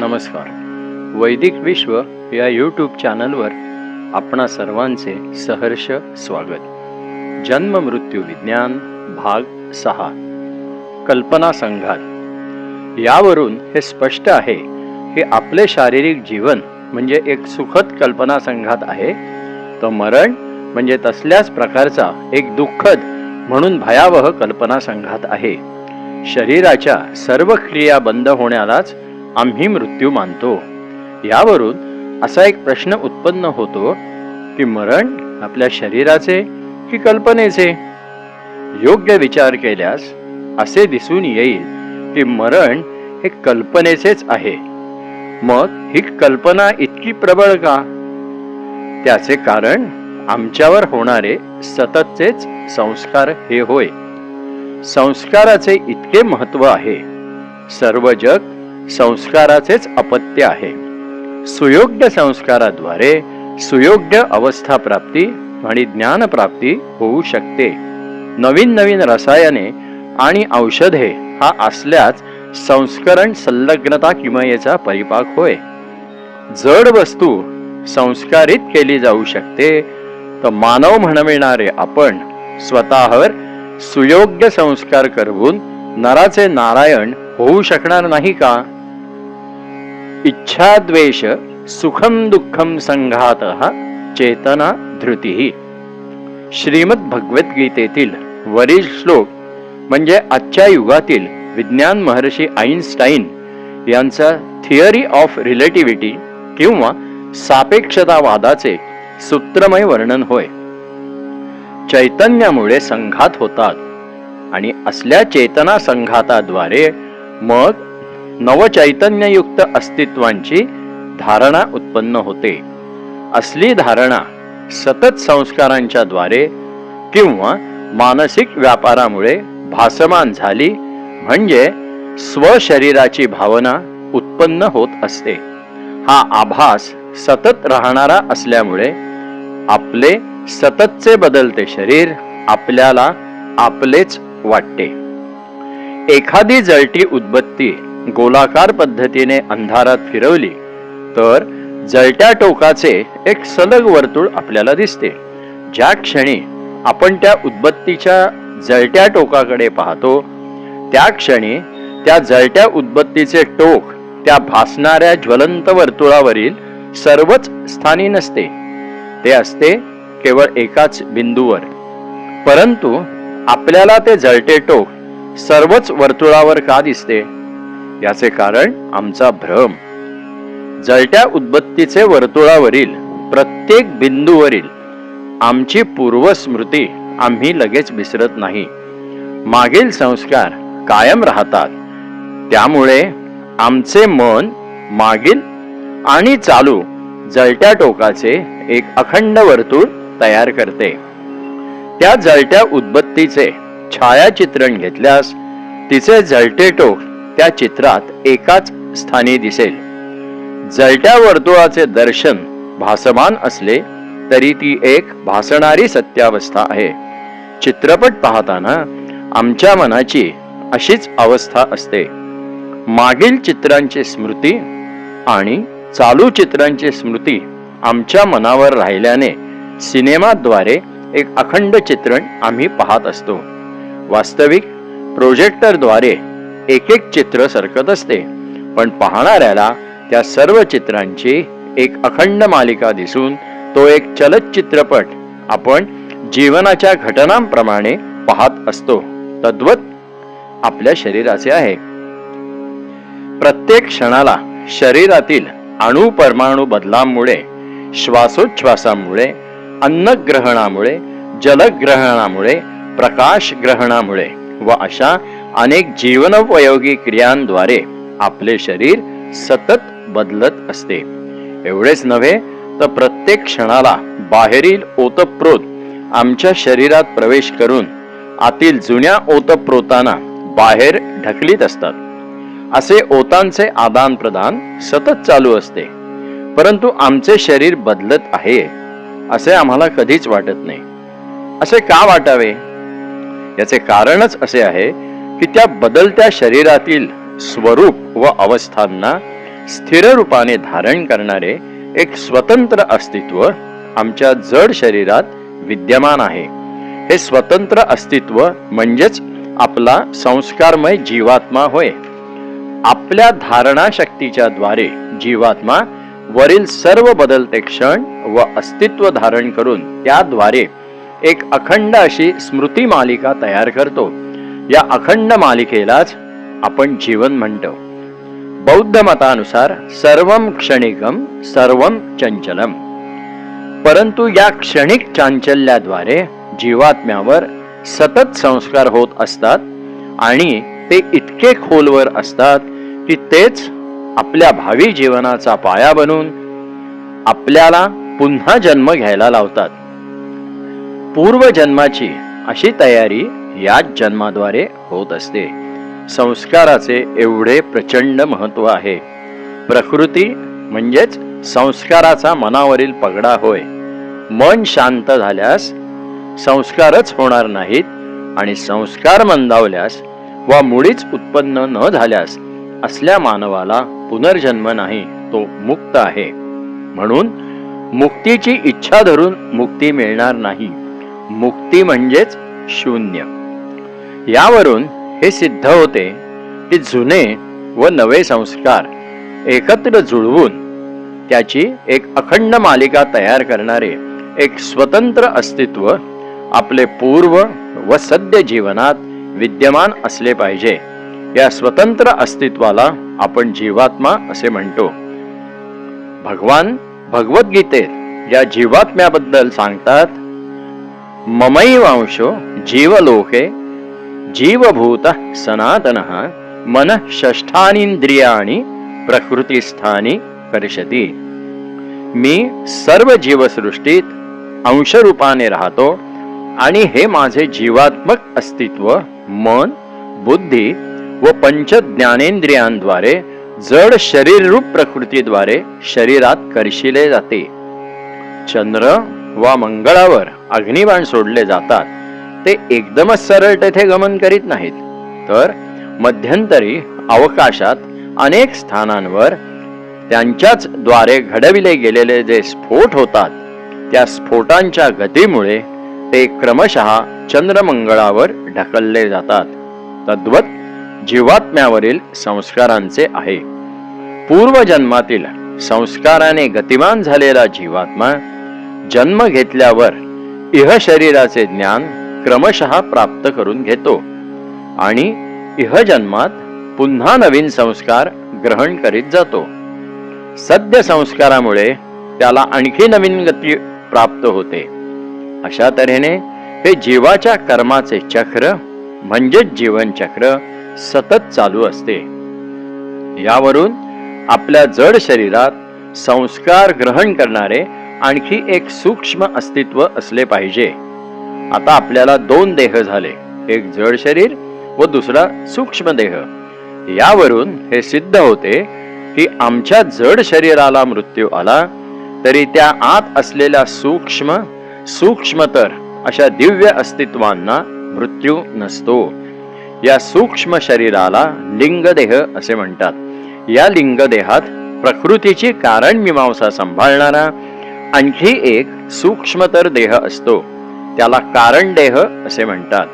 नमस्कार. वैदिक विश्व या यूट्यूब चॅनलवर आपणा सर्वांचे सहर्ष स्वागत. जन्म मृत्यू विज्ञान भाग सहा. कल्पना संघात. यावरून हे स्पष्ट आहे की आपले शारीरिक जीवन म्हणजे एक सुखद कल्पना संघात आहे. तर मरण म्हणजे तसल्याच प्रकारचा एक दुःखद म्हणून भयावह कल्पना संघात आहे. शरीराच्या सर्व क्रिया बंद होण्यालाच आम्ही मृत्यू मानतो. यावरून असा एक प्रश्न उत्पन्न होतो की मरण आपल्या शरीराचे की कल्पनेचे? योग्य विचार केल्यास असे दिसून येईल की मरण हे कल्पनेचेच आहे. मग ही कल्पना इतकी प्रबळ का? त्याचे कारण आमच्यावर होणारे सततचेच संस्कार हे होय. संस्काराचे इतके महत्त्व आहे. सर्व जग संस्काराचेच अपत्य आहे. सुयोग्य संस्काराद्वारे सुयोग्य अवस्था प्राप्ती आणि ज्ञान प्राप्ती होऊ शकते. नवीन नवीन रसायने आणि औषधे हा असल्याच संस्करण संलग्नता किमयेचा परिपाक होय. जड वस्तू संस्कारित केली जाऊ शकते तर मानव म्हणविणारे आपण स्वतःवर सुयोग्य संस्कार करवून नराचे नारायण होऊ शकणार नाही का? इच्छाद्वेष सुखम दुःखम संघात चेतना धृती। श्रीमद भगवद्गीतेतील वरील श्लोक म्हणजे आजच्या युगातील विज्ञान महर्षी आईन्स्टाईन यांचा थिअरी ऑफ रिलेटिव्हिटी किंवा सापेक्षतावादाचे सूत्रमय वर्णन होय। चैतन्यामुळे संघात होतात आणि असल्या चेतना संघाताद्वारे मग नवचैतन्ययुक्त अस्तित्वांची धारणा उत्पन्न होते. असली धारणा सतत संस्कारांच्या द्वारे किंवा मानसिक व्यापारामुळे भासमान झाली म्हणजे स्वशरीराची भावना उत्पन्न होत असते. हा आभास सतत राहणारा असल्यामुळे आपले सततचे बदलते शरीर आपल्याला आपलेच वाटते. एखादी जळटी उद्बत्ती गोलाकार पद्धतीने अंधारात फिरवली तर जळत्या टोकाचे एक सलग वर्तुळ आपल्याला दिसते. ज्या क्षणी आपण त्या उद्बत्तीच्या जळत्या टोकाकडे पाहतो त्या क्षणी त्या जळत्या उद्बत्तीचे टोक त्या भासणाऱ्या ज्वलंत वर्तुळावरील सर्वच स्थानी नसते. ते असते केवळ एकाच बिंदूवर. परंतु आपल्याला ते जळते टोक सर्वच वर्तुळावर का दिसते? याचे कारण आमचा भ्रम. जळत्या उद्बत्तीचे वर्तुळावरील प्रत्येक बिंदूवरील आमची पूर्वस्मृती आम्ही लगेच विसरत नाही. मागील संस्कार कायम राहतात. त्यामुळे आमचे मन मागील आणि चालू जळत्या टोकाचे एक अखंड वर्तुळ तयार करते. त्या जळत्या उद्बत्तीचे छायाचित्रण घेतल्यास तिचे जळते टोक त्या चित्रात एकाच स्थानी दिसेल. जळत्या वर्तुळाचे दर्शन भासमान असले तरी ती एक भासणारी सत्यावस्था आहे. चित्रपट पाहताना आमच्या मनाची अशीच अवस्था असते. मागील चित्रांची स्मृती आणि चालू चित्रांची स्मृती आमच्या मनावर राहिल्याने सिनेमाद्वारे एक अखंड चित्रण आम्ही पाहत असतो. वास्तविक प्रोजेक्टरद्वारे एक एक चित्र सरकत असते. पण पाहणाऱ्याला त्या सर्व चित्रांची एक अखंड मालिका दिसून तो एक चलत चित्रपट आपण जीवनाच्या घटनांप्रमाणे पाहत असतो. तद्वत आपल्या शरीराचे आहे. प्रत्येक क्षणाला शरीरातील अणु परमाणू बदलांमुळे श्वासोच्छ्वासामुळे अन्नग्रहणामुळे जलग्रहणामुळे प्रकाश ग्रहणामुळे व अशा अनेक जीवनोपयोगी क्रियांद्वारे आपले शरीर सतत बदलत असते. एवढेच नव्हे तर प्रत्येक क्षणाला बाहेरील ओतप्रोत आमच्या शरीरात प्रवेश करून आतील जुन्या ओतप्रोतांना बाहेर ढकलीत असतात. असे ओतांचे आदान प्रदान सतत चालू असते. परंतु आमचे शरीर बदलत आहे असे आम्हाला कधीच वाटत नाही. असे का वाटावे? याचे कारणच असे आहे की त्या बदलत्या शरीरातील स्वरूप व अवस्थांना स्थिर रूपाने धारण करणारे एक स्वतंत्र अस्तित्व आमच्या जड शरीरात विद्यमान आहे. हे स्वतंत्र अस्तित्व म्हणजेच आपला संस्कारमय जीवात्मा होय. आपल्या धारणा शक्तीच्या द्वारे जीवात्मा वरील सर्व बदलते क्षण व अस्तित्व धारण करून त्याद्वारे एक अखंड अशी स्मृती मालिका तयार करतो. या अखंड मालिकेलाच आपण जीवन म्हणतो. बौद्ध मतानुसार सर्वम क्षणिकम सर्वम चंचलम. परंतु या क्षणिक चांचल्याद्वारे जीवात्म्यावर सतत संस्कार होत असतात आणि ते इतके खोलवर असतात की तेच आपल्या भावी जीवनाचा पाया बनून आपल्याला पुन्हा जन्म घ्यायला लावतात. पूर्वजन्माची अशी तयारी याच जन्माद्वारे होत असते. संस्काराचे एवढे प्रचंड महत्त्व आहे. प्रकृती म्हणजेच संस्काराचा मनावरील पगडा होय. मन शांत झाल्यास संस्कारच होणार नाहीत आणि संस्कार मंदावल्यास वा मुळीच उत्पन्न न झाल्यास असल्या मानवाला पुनर्जन्म नाही तो मुक्त आहे. म्हणून मुक्तीची इच्छा धरून मुक्ती मिळणार नाही. मुक्ती म्हणजेच शून्य. यावरून हे सिद्ध होते की जुने व नवे संस्कार एकत्र जुळवून त्याची एक अखंड मालिका तयार करणारे एक स्वतंत्र अस्तित्व आपले पूर्व व सद्य जीवनात विद्यमान असले पाहिजे. या स्वतंत्र अस्तित्वाला आपण जीवात्मा असे म्हणतो. भगवान भगवद्गीतेत या जीवात्म्याबद्दल सांगतात ममई वांशो जीवलोके जीवभूत सनातन मन षष्ठानिंद्रियाणी प्रकृतीस्थानी कर्षती मी सर्व जीवसृष्टीत अंशरूपाने राहतो आणि हे माझे जीवात्मक अस्तित्व मन बुद्धी व पंच ज्ञानेंद्रियांद्वारे जड शरीररूप प्रकृतीद्वारे शरीरात करशिले जाते। चंद्र वा मंगळावर अग्निबाण सोडले जातात। ते एकदमच सरळ तेथे गमन करीत नाहीत. तर मध्यंतरी अवकाशात अनेक स्थानांवर त्यांच्याच द्वारे घडविले गेलेले जे स्फोट होतात त्या स्फोटांच्या गतीमुळे ते क्रमशः चंद्रमंगळावर ढकलले जातात. तद्वत जीवात्म्यावरील संस्कारांचे आहे. पूर्वजन्मातील संस्काराने गतिमान झालेला जीवात्मा जन्म घेतल्यावर इह शरीराचे ज्ञान क्रमशः प्राप्त करून घेतो. आणि इह जन्मात पुन्हा नवीन संस्कार ग्रहण करीत जातो. सद्य संस्कारामुळे त्याला आणखी नवीन गती प्राप्त होते. अशा तऱ्हेने हे जीवाच्या कर्माचे चक्र म्हणजेच जीवन चक्र सतत चालू असते. यावरून आपल्या जड शरीरात संस्कार ग्रहण करणारे आणखी एक सूक्ष्म अस्तित्व असले पाहिजे. आता आपल्याला दोन देह झाले एक जड शरीर व दुसरा सूक्ष्म देह. यावरून हे सिद्ध होते की आमच्या जड शरीराला मृत्यू आला तरी त्या आत असलेल्या सूक्ष्म सूक्ष्मतर अशा दिव्य अस्तित्वांना मृत्यू नसतो. या सूक्ष्म शरीराला लिंगदेह असे म्हणतात. या लिंगदेहात प्रकृतीची कारण मीमांसा सांभाळणारा आणखी एक सूक्ष्मतर देह असतो. त्याला कारण देह असे म्हणतात.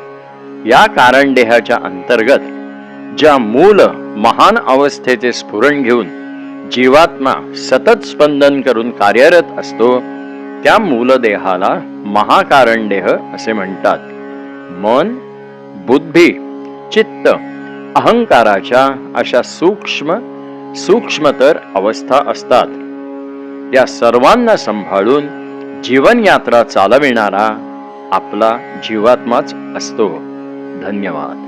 या कारणदेहाच्या अंतर्गत ज्या मूल महान अवस्थेचे स्फुरण घेऊन जीवात्मा सतत स्पंदन करून कार्यरत असतो त्या मूलदेहाला महाकारणदेह असे म्हणतात. मन बुद्धी चित्त अहंकाराच्या अशा सूक्ष्म सूक्ष्मतर अवस्था असतात. या सर्वांना सांभाळून जीवनयात्रा चालविणारा आपला जीवात्माच असतो. धन्यवाद.